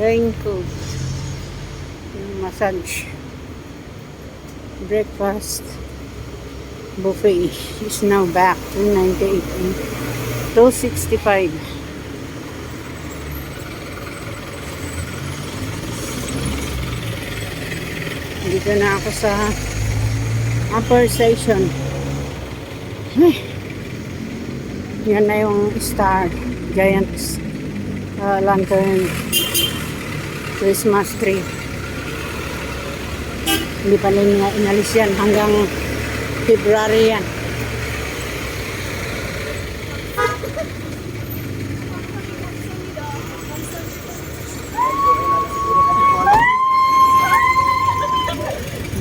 Raincoat. Massage. Breakfast. Buffet is now back. 298 and 265. Dito na ako sa upper station. Ay. Yan na yung star. Giant uh, lantern. Christmas tree. Hindi pa rin inalis yan hanggang February yan.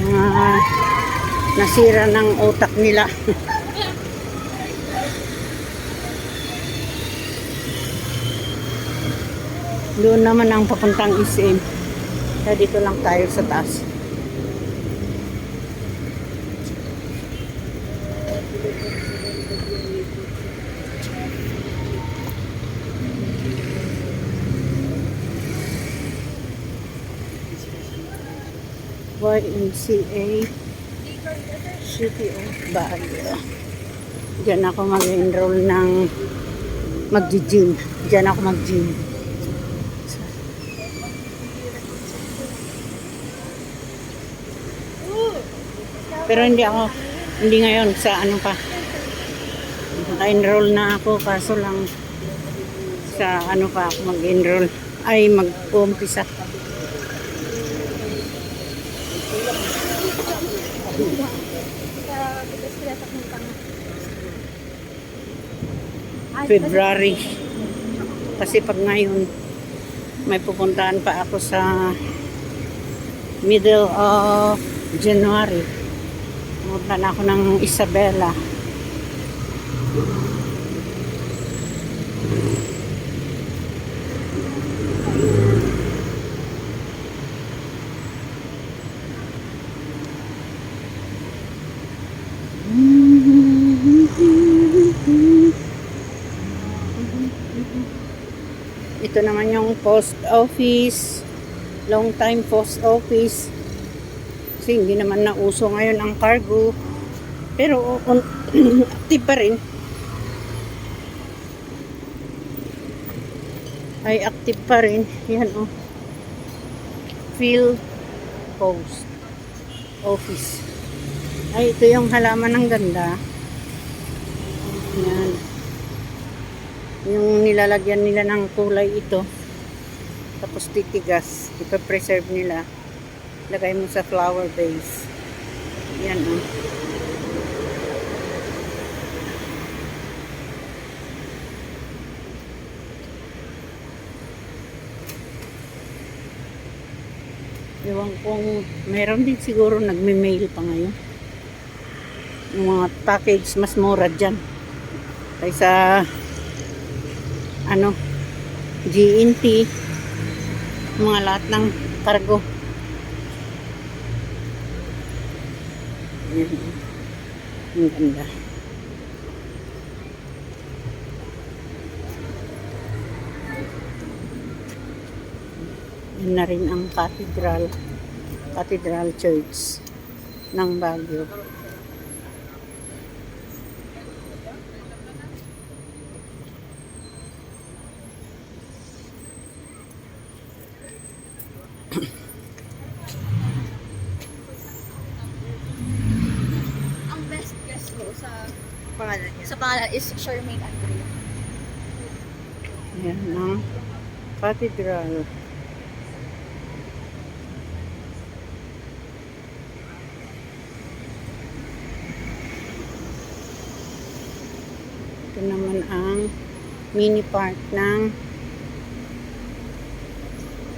Mga nasira ng utak nila. Doon naman ang papuntang SM. Kaya dito lang tayo sa taas. YMCA City of Baguio. Diyan ako mag-enroll ng mag-gym. Diyan ako mag-gym. Pero hindi ako, hindi ngayon sa ano pa. Naka-enroll na ako kaso lang sa ano pa ako mag-enroll. Ay, mag-umpisa. February. Kasi pag ngayon, may pupuntahan pa ako sa middle of January. Pumunta na ako ng Isabela. Ito naman yung post office. Long time post office. Kasi hindi naman nauso ngayon ang cargo. Pero on, active pa rin. Ay active pa rin. Yan oh. Field post office. Ay ito yung halaman ng ganda. Yan. Yung nilalagyan nila ng kulay ito. Tapos titigas. Ipa-preserve nila lagay mo sa flower vase. Yan oh. Ewan kung meron din siguro nagme-mail pa ngayon. Yung mga package mas mura dyan. Kaysa ano GNT mga lahat ng cargo. Yan. Ang ganda. Yan na rin ang cathedral. Cathedral Church ng Baguio. Pangalan is Charmaine Andrea. Yan ang cathedral. Ito naman ang mini park ng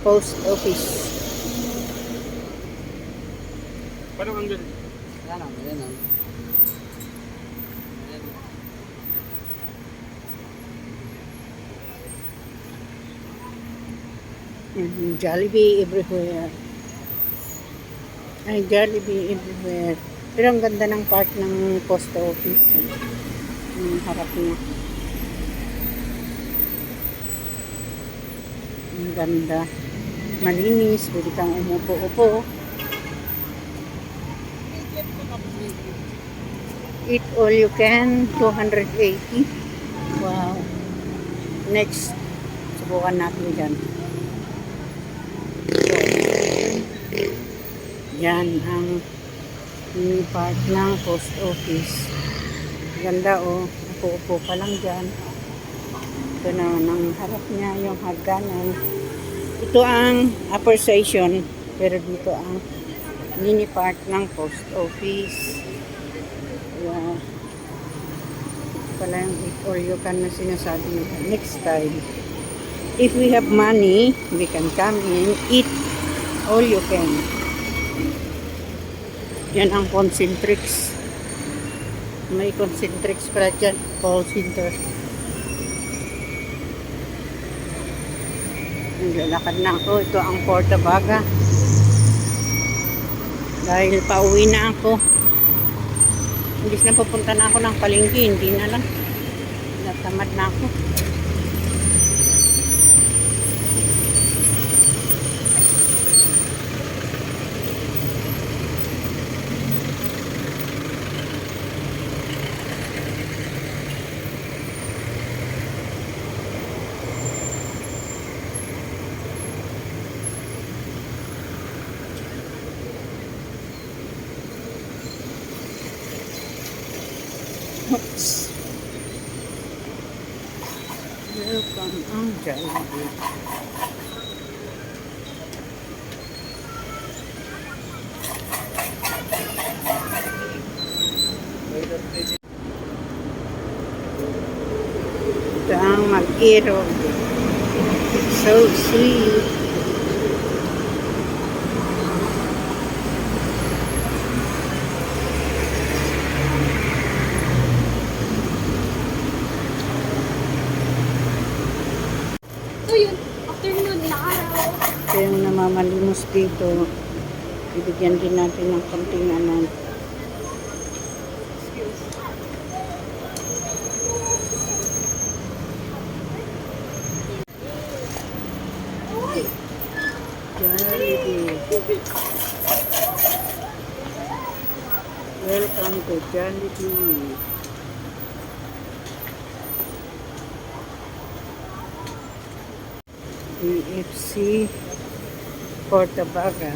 post office. Paano ang ganun? Ano, ganun. Yan, Jollibee everywhere. Ay, Jollibee everywhere. Pero ang ganda ng park ng post office. eh. Yung harap niya. Ang ganda. Malinis. Pwede kang umupo-upo. Eat all you can. 280. Wow. Next. Subukan natin dyan. Yan ang mini park ng post office. Ganda oh. Upo-upo ka lang dyan. Ito na ang harap niya, yung hagdanan. Ito ang upper station. Pero dito ang mini park ng post office. Yeah. Pala yung eat all you can na sinasabi. Next time. If we have money, we can come in, eat all you can. Yan ang concentrix. May concentrix pala dyan. Call center. Naglalakad na ako. Ito ang Portabaga. Dahil pauwi na ako. Imbis na pupunta na ako ng palengke, hindi na lang. Natamad na ako. Ito ang mag-irog. So sweet. Namamalimos dito. Bibigyan din natin ng konting ano. Jollibee. Welcome to Jollibee. BFC Portabaga.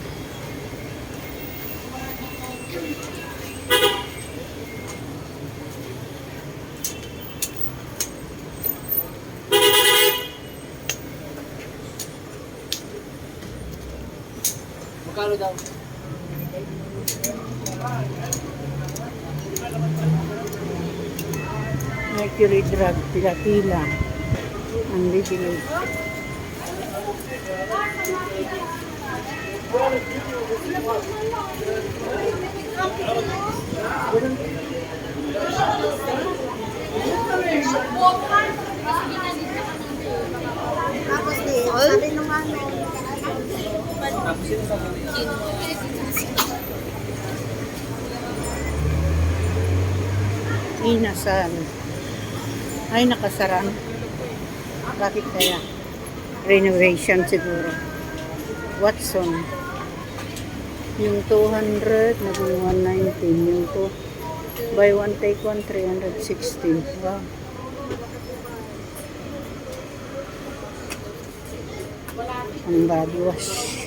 Magkano daw? Mercury drug, pila-pila. Ang bibili. Tapos di, sabi nung ano, Inasal. Ay, nakasarang. Bakit kaya? Renovation siguro. Watson. Yung 200, naging 119. Yung to, buy one take one, 316. Wow. Ang body wash.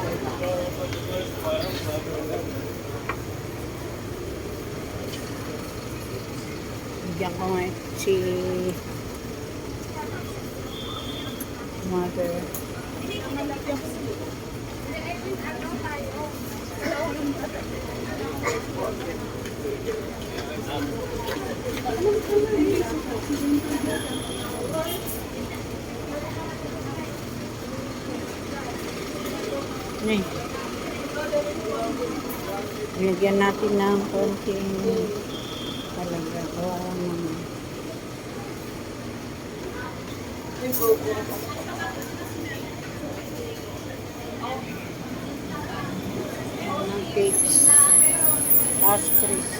Bigyan ko nga si mother. Ni. Bigyan natin ng konting talaga. Kawawa naman. Ng cakes. Pastries.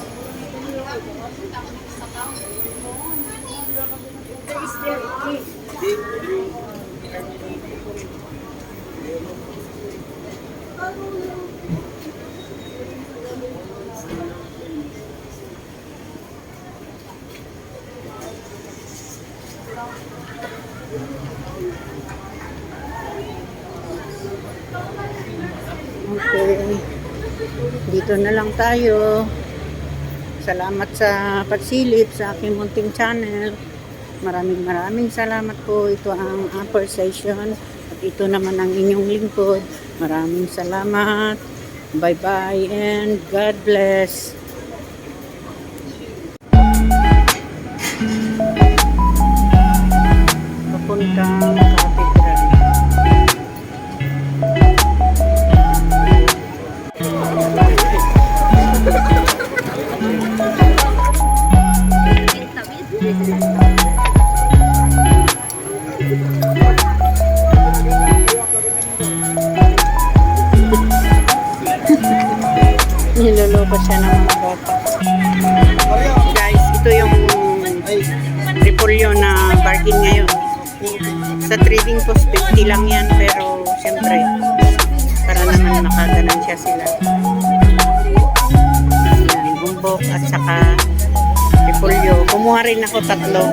Okay. Dito na lang tayo. Salamat sa pagsilip sa aking munting channel. Maraming maraming salamat po. Ito ang upper session. At ito naman ang inyong lingkod. Maraming salamat. Bye-bye and God bless. Papuntang Niloloko siya ng mga bata. Guys, ito yung repolyo na bargain ngayon. Sa trading post, 50 lang yan. Pero, siyempre, para naman makaganansya sila. Yan, bumbok at saka repolyo. Kumuha rin ako tatlo.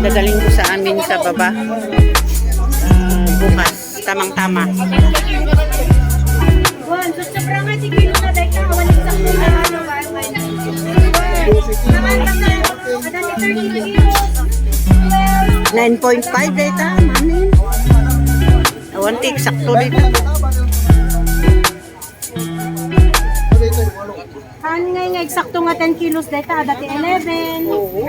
Dadaling ko sa amin sa baba. Ah, bukas. Tamang-tama. 9.5 data, mani. Awan tik, sakto dito. Han nga nga, eksakto nga 10 kilos ka, dati 11. Oo.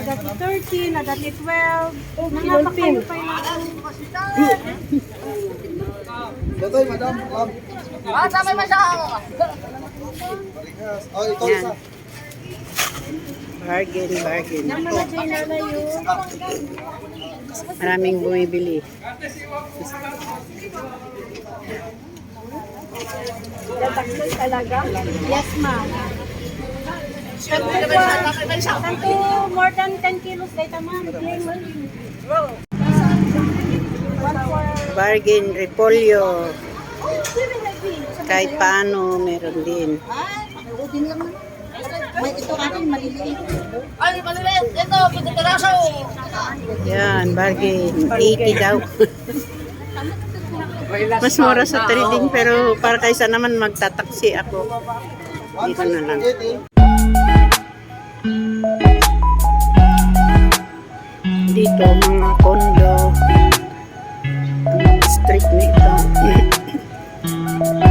Dati 13, na dati 12. Nangapakayo pa yun. Datoy, madam. Ma'am. Ah, tama mo siya. Balikas. Oh, ito isa. Bargain, bargain. Maraming bumibili. talaga? Yes, ma'am. Tanto more than 10 kilos data, ma'am. Bargain, repolyo. Kahit paano, meron din. May ito akin maliliit. Ay, maliliit. Ito, pagkataraso. Yan, bargain. 80 daw. Mas mura sa trading pero para kaysa naman magtataksi ako. Dito na lang. 80. Dito mga condo. Street nito. Zero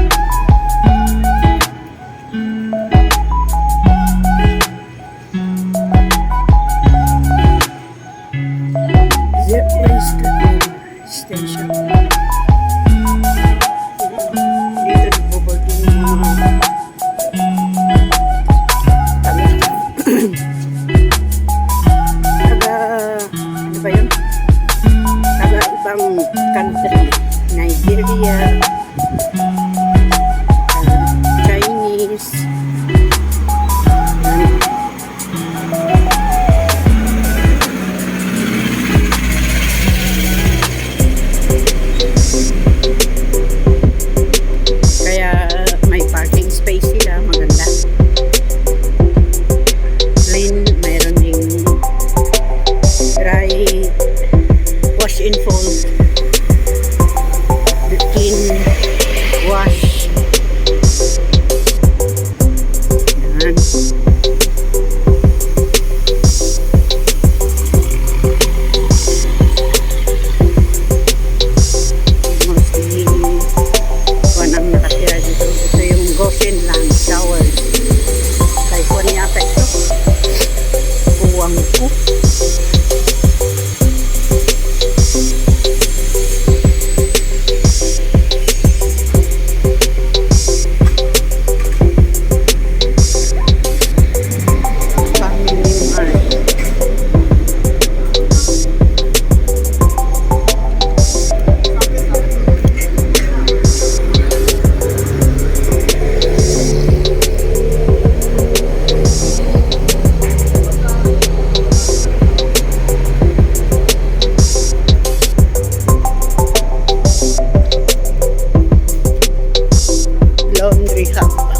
hija.